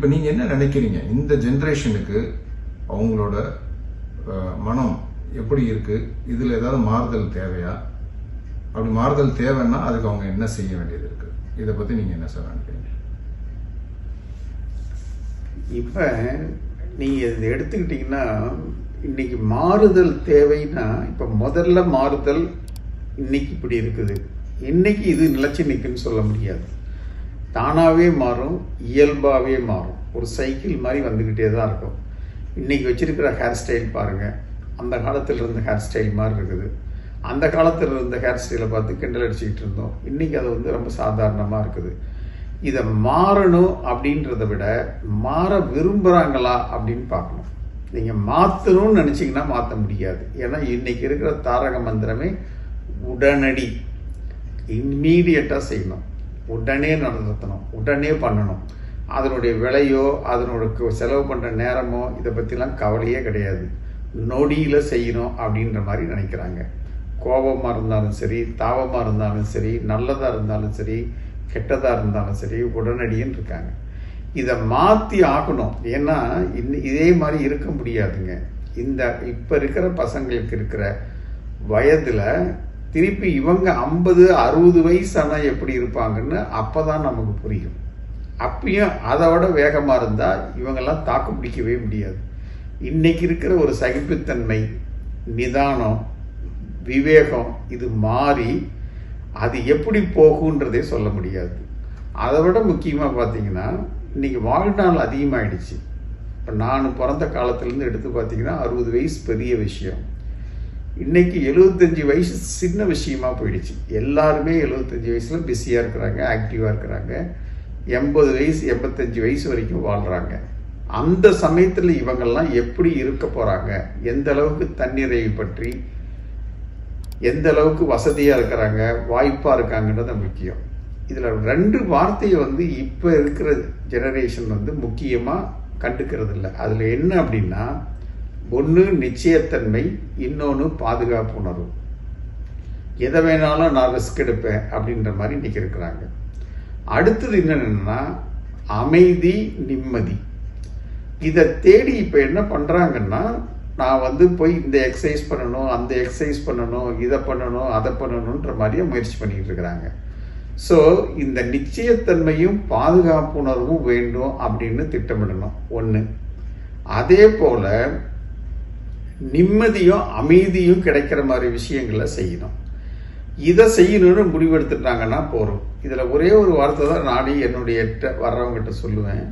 இப்போ நீங்க என்ன நினைக்கிறீங்க? இந்த ஜென்ரேஷனுக்கு அவங்களோட மனம் எப்படி இருக்கு? இதுல ஏதாவது மாறுதல் தேவையா? அப்படி மாறுதல் தேவைன்னா அதுக்கு அவங்க என்ன செய்ய வேண்டியது இருக்கு? இதை பத்தி நீங்க என்ன சார் நினைக்கிறீங்க? இப்போ நீங்கள் இதை எடுத்துக்கிட்டிங்கன்னா இன்னைக்கு மாறுதல் தேவைன்னா இப்போ முதல்ல மாறுதல் இன்னைக்கு இப்படி இருக்குது. இன்னைக்கு இது நிலச்சி நிற்குன்னு சொல்ல முடியாது. தானாகவே மாறும் இயல்பாகவே மாறும். ஒரு சைக்கிள் மாதிரி வந்துக்கிட்டே தான் இருக்கும். இன்றைக்கி வச்சுருக்கிற ஹேர் ஸ்டைல் பாருங்கள் அந்த காலத்தில் இருந்த ஹேர் ஸ்டைல் மாதிரி இருக்குது. அந்த காலத்தில் இருந்த ஹேர் ஸ்டைலை பார்த்து கிண்டல் அடிச்சுக்கிட்டு இருந்தோம். இன்றைக்கி அது வந்து ரொம்ப சாதாரணமாக இருக்குது. இதை மாறணும் அப்படின்றத விட மாற விரும்புகிறாங்களா அப்படின்னு பார்க்கணும். நீங்கள் மாற்றணும்னு நினச்சிங்கன்னா மாற்ற முடியாது. ஏன்னா இன்றைக்கி இருக்கிற தாரக மந்திரமே உடனடி இம்மீடியட்டாக செய்யணும். உடனே நடத்தணும் உடனே பண்ணணும். அதனுடைய விலையோ அதனோட செலவு பண்ணுற நேரமோ இதை பற்றிலாம் கவலையே கிடையாது. நொடியில் செய்யணும் அப்படின்ற மாதிரி நினைக்கிறாங்க. கோபமாக இருந்தாலும் சரி தாபமாக இருந்தாலும் சரி நல்லதாக இருந்தாலும் சரி கெட்டதாக இருந்தாலும் சரி உடனடின்னு இருக்காங்க. இதை மாற்றி ஆகணும். ஏன்னா இன்ன- இதே மாதிரி இருக்க முடியாதுங்க. இந்த இப்போ இருக்கிற பசங்களுக்கு இருக்கிற வயதில் திருப்பி இவங்க ஐம்பது அறுபது வயசானா எப்படி இருப்பாங்கன்னு அப்போ தான் நமக்கு புரியும். அப்பயும் அதை விட வேகமாக இருந்தால் இவங்கெல்லாம் தாக்கு பிடிக்கவே முடியாது. இன்றைக்கி இருக்கிற ஒரு சகிப்புத்தன்மை நிதானம் விவேகம் இது மாறி அது எப்படி போகுன்றதே சொல்ல முடியாது. அதை விட முக்கியமாக பார்த்தீங்கன்னா இன்றைக்கி வாழ்நாள் அதிகமாகிடுச்சு இப்போ நான் பிறந்த காலத்துலேருந்து எடுத்து பார்த்தீங்கன்னா அறுபது வயசு பெரிய விஷயம். இன்னைக்கு எழுபத்தஞ்சு வயசு சின்ன விஷயமா போயிடுச்சு. எல்லாருமே எழுபத்தஞ்சி வயசுல பிஸியாக இருக்கிறாங்க ஆக்டிவாக இருக்கிறாங்க. எண்பது வயசு எண்பத்தஞ்சு வயசு வரைக்கும் வாழ்கிறாங்க அந்த சமயத்தில் இவங்கெல்லாம் எப்படி இருக்க போகிறாங்க எந்த அளவுக்கு தன்னிறைவு பற்றி எந்த அளவுக்கு வசதியாக இருக்கிறாங்க வாய்ப்பாக இருக்காங்கன்றது முக்கியம். இதில் ரெண்டு வார்த்தையை வந்து இப்போ இருக்கிற ஜெனரேஷன் வந்து முக்கியமாக கண்டுக்கிறது இல்லை அதில் என்ன அப்படின்னா ஒன்று நிச்சயத்தன்மை இன்னொன்று பாதுகாப்பு உணர்வு எதை வேணாலும் நான் ரிஸ்க் எடுப்பேன் அப்படின்ற மாதிரி இன்றைக்கி இருக்கிறாங்க. அடுத்தது என்னென்னா அமைதி நிம்மதி. இதை தேடி இப்போ என்ன பண்ணுறாங்கன்னா நான் வந்து போய் இந்த எக்ஸசைஸ் பண்ணணும் அந்த எக்ஸசைஸ் பண்ணணும் இதை பண்ணணும் அதை பண்ணணுன்ற மாதிரியே முயற்சி பண்ணிக்கிட்டு இருக்கிறாங்க. ஸோ இந்த நிச்சயத்தன்மையும் பாதுகாப்பு உணர்வும் வேண்டும் அப்படின்னு திட்டமிடணும். ஒன்று அதே போல் நிம்மதியும் அமைதியும் கிடைக்கிற மாதிரி விஷயங்களை செய்யணும். இதை செய்யணும்னு முடிவெடுத்துட்டாங்கன்னா போகிறோம் இதில் ஒரே ஒரு வார்த்தை தான் நானே என்னுடைய வர்றவங்ககிட்ட சொல்லுவேன்.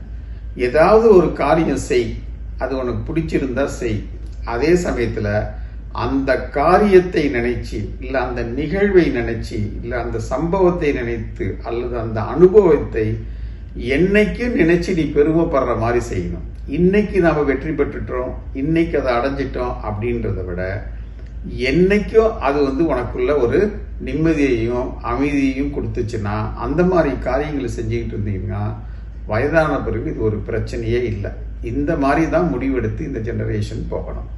ஏதாவது ஒரு காரியம் செய். அது உனக்கு பிடிச்சிருந்தா செய். அதே சமயத்தில் அந்த காரியத்தை நினைச்சு இல்லை அந்த நிகழ்வை நினைச்சு இல்லை அந்த சம்பவத்தை நினைத்து அல்லது அந்த அனுபவத்தை என்னைக்கு நினைச்சு நீ பெருமைப்படுற மாதிரி செய்யணும். இன்னைக்கு நாம் வெற்றி பெற்றுட்டோம் இன்னைக்கு அதை அடைஞ்சிட்டோம் அப்படின்றத விட என்னைக்கும் அது வந்து உனக்குள்ள ஒரு நிம்மதியையும் அமைதியையும் கொடுத்துச்சுன்னா அந்த மாதிரி காரியங்களை செஞ்சுக்கிட்டு இருந்தீங்கன்னா வயதான பிறகு இது ஒரு பிரச்சனையே இல்லை. இந்த மாதிரி தான் முடிவெடுத்து இந்த ஜெனரேஷன் போகணும்.